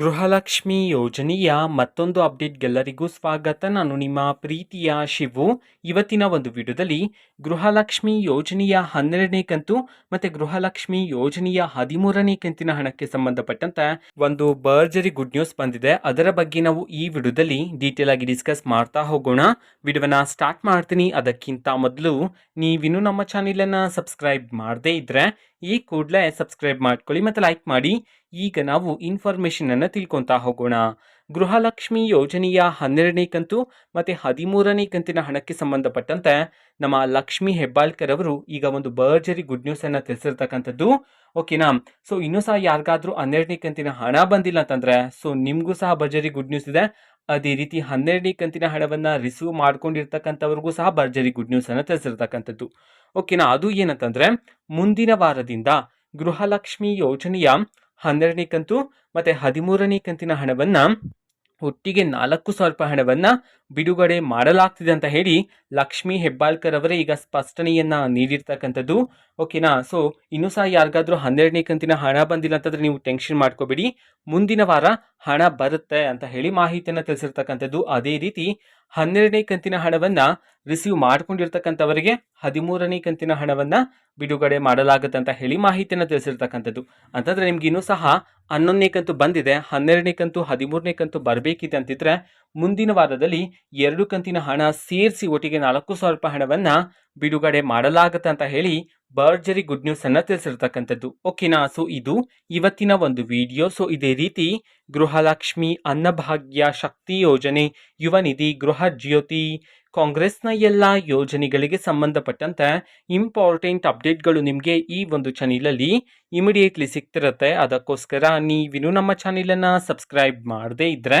ಗೃಹಲಕ್ಷ್ಮಿ ಯೋಜನೆಯ ಮತ್ತೊಂದು ಅಪ್ಡೇಟ್ಗೆಲ್ಲರಿಗೂ ಸ್ವಾಗತ. ನಾನು ನಿಮ್ಮ ಪ್ರೀತಿಯ ಶಿವು. ಇವತ್ತಿನ ಒಂದು ವಿಡಿಯೋದಲ್ಲಿ ಗೃಹಲಕ್ಷ್ಮಿ ಯೋಜನೆಯ ಹನ್ನೆರಡನೇ ಕಂತು ಮತ್ತೆ ಗೃಹಲಕ್ಷ್ಮಿ ಯೋಜನೆಯ ಹದಿಮೂರನೇ ಕಂತಿನ ಹಣಕ್ಕೆ ಸಂಬಂಧಪಟ್ಟಂತೆ ಒಂದು ಬರ್ಜರಿ ಗುಡ್ ನ್ಯೂಸ್ ಬಂದಿದೆ. ಅದರ ಬಗ್ಗೆ ನಾವು ಈ ವಿಡಿಯೋದಲ್ಲಿ ಡೀಟೇಲ್ ಆಗಿ ಡಿಸ್ಕಸ್ ಮಾಡ್ತಾ ಹೋಗೋಣ. ವಿಡಿಯೋನ ಸ್ಟಾರ್ಟ್ ಮಾಡ್ತೀನಿ. ಅದಕ್ಕಿಂತ ಮೊದಲು ನೀವಿನ್ನೂ ನಮ್ಮ ಚಾನೆಲನ್ನು ಸಬ್ಸ್ಕ್ರೈಬ್ ಮಾಡದೇ ಇದ್ರೆ ಈ ಕೂಡಲೇ ಸಬ್ಸ್ಕ್ರೈಬ್ ಮಾಡ್ಕೊಳ್ಳಿ ಮತ್ತು ಲೈಕ್ ಮಾಡಿ. ಈಗ ನಾವು ಇನ್ಫಾರ್ಮೇಷನ್ ಅನ್ನು ತಿಳ್ಕೊತಾ ಹೋಗೋಣ. ಗೃಹಲಕ್ಷ್ಮಿ ಯೋಜನೆಯ ಹನ್ನೆರಡನೇ ಕಂತು ಮತ್ತು ಹದಿಮೂರನೇ ಕಂತಿನ ಹಣಕ್ಕೆ ಸಂಬಂಧಪಟ್ಟಂತೆ ನಮ್ಮ ಲಕ್ಷ್ಮಿ ಹೆಬ್ಬಾಳ್ಕರ್ ಅವರು ಈಗ ಒಂದು ಬರ್ಜರಿ ಗುಡ್ ನ್ಯೂಸ್ ಅನ್ನ ತಿಳಿಸಿರ್ತಕ್ಕಂಥದ್ದು. ಓಕೆನಾ ಸೊ ಇನ್ನೂ ಸಹ ಯಾರಿಗಾದ್ರೂ ಹನ್ನೆರಡನೇ ಕಂತಿನ ಹಣ ಬಂದಿಲ್ಲ ಅಂತಂದ್ರೆ ಸೊ ನಿಮಗೂ ಸಹ ಭರ್ಜರಿ ಗುಡ್ ನ್ಯೂಸ್ ಇದೆ. ಅದೇ ರೀತಿ ಹನ್ನೆರಡನೇ ಕಂತಿನ ಹಣವನ್ನು ರಿಸೀವ್ ಮಾಡ್ಕೊಂಡಿರ್ತಕ್ಕಂಥವ್ರಿಗೂ ಸಹ ಭರ್ಜರಿ ಗುಡ್ ನ್ಯೂಸ್ ಅನ್ನು ತಿಳಿಸಿರ್ತಕ್ಕಂಥದ್ದು. ಓಕೆನಾ ಅದು ಏನಂತಂದ್ರೆ, ಮುಂದಿನ ವಾರದಿಂದ ಗೃಹಲಕ್ಷ್ಮಿ ಯೋಜನೆಯ ಹನ್ನೆರಡನೇ ಕಂತು ಮತ್ತೆ ಹದಿಮೂರನೇ ಕಂತಿನ ಹಣವನ್ನ ಒಟ್ಟಿಗೆ ನಾಲ್ಕು ಸಾವಿರ ರೂಪಾಯಿ ಹಣವನ್ನ ಬಿಡುಗಡೆ ಮಾಡಲಾಗ್ತಿದೆ ಅಂತ ಹೇಳಿ ಲಕ್ಷ್ಮಿ ಹೆಬ್ಬಾಳ್ಕರ್ ಅವರೇ ಈಗ ಸ್ಪಷ್ಟನೆಯನ್ನ ನೀಡಿರ್ತಕ್ಕಂಥದ್ದು. ಓಕೆನಾ ಸೊ ಇನ್ನೂ ಸಹ ಯಾರಿಗಾದರೂ ಹನ್ನೆರಡನೇ ಕಂತಿನ ಹಣ ಬಂದಿಲ್ಲ ಅಂತಂದ್ರೆ ನೀವು ಟೆನ್ಷನ್ ಮಾಡ್ಕೋಬೇಡಿ. ಮುಂದಿನ ವಾರ ಹಣ ಬರುತ್ತೆ ಅಂತ ಹೇಳಿ ಮಾಹಿತಿಯನ್ನು ತಿಳಿಸಿರ್ತಕ್ಕಂಥದ್ದು. ಅದೇ ರೀತಿ ಹನ್ನೆರಡನೇ ಕಂತಿನ ಹಣವನ್ನ ರಿಸೀವ್ ಮಾಡ್ಕೊಂಡಿರ್ತಕ್ಕಂಥವರಿಗೆ ಹದಿಮೂರನೇ ಕಂತಿನ ಹಣವನ್ನ ಬಿಡುಗಡೆ ಮಾಡಲಾಗುತ್ತೆ ಅಂತ ಹೇಳಿ ಮಾಹಿತಿಯನ್ನು ತಿಳಿಸಿರ್ತಕ್ಕಂಥದ್ದು. ಅಂತಂದ್ರೆ ನಿಮ್ಗೆ ಇನ್ನೂ ಸಹ ಹನ್ನೊಂದನೇ ಕಂತು ಬಂದಿದೆ. ಹನ್ನೆರಡನೇ ಕಂತು, ಹದಿಮೂರನೇ ಕಂತು ಬರಬೇಕಿದೆ ಅಂತಿದ್ರೆ ಮುಂದಿನ ವಾರದಲ್ಲಿ ಎರಡು ಕಂತಿನ ಹಣ ಸೇರಿಸಿ ಒಟ್ಟಿಗೆ ನಾಲ್ಕು ಸಾವಿರ ರೂಪಾಯಿ ಹಣವನ್ನು ಬಿಡುಗಡೆ ಮಾಡಲಾಗುತ್ತೆ ಅಂತ ಹೇಳಿ ಬರ್ಜರಿ ಗುಡ್ ನ್ಯೂಸ್ ಅನ್ನ ತಿಳಿಸಿರ್ತಕ್ಕಂಥದ್ದು. ಓಕೆನಾ ಸೊ ಇದು ಇವತ್ತಿನ ಒಂದು ವಿಡಿಯೋ ಸೊ ಇದೇ ರೀತಿ ಗೃಹಲಕ್ಷ್ಮಿ ಅನ್ನಭಾಗ್ಯ ಶಕ್ತಿ ಯೋಜನೆ, ಯುವ ನಿಧಿ, ಗೃಹ ಜ್ಯೋತಿ, ಕಾಂಗ್ರೆಸ್ನ ಎಲ್ಲ ಯೋಜನೆಗಳಿಗೆ ಸಂಬಂಧಪಟ್ಟಂತೆ ಇಂಪಾರ್ಟೆಂಟ್ ಅಪ್ಡೇಟ್ಗಳು ನಿಮಗೆ ಈ ಒಂದು ಚಾನಲಲ್ಲಿ ಇಮಿಡಿಯೇಟ್ಲಿ ಸಿಗ್ತಿರುತ್ತೆ. ಅದಕ್ಕೋಸ್ಕರ ನೀವಿನ್ನೂ ನಮ್ಮ ಚಾನಲನ್ನು ಸಬ್ಸ್ಕ್ರೈಬ್ ಮಾಡದೇ ಇದ್ದರೆ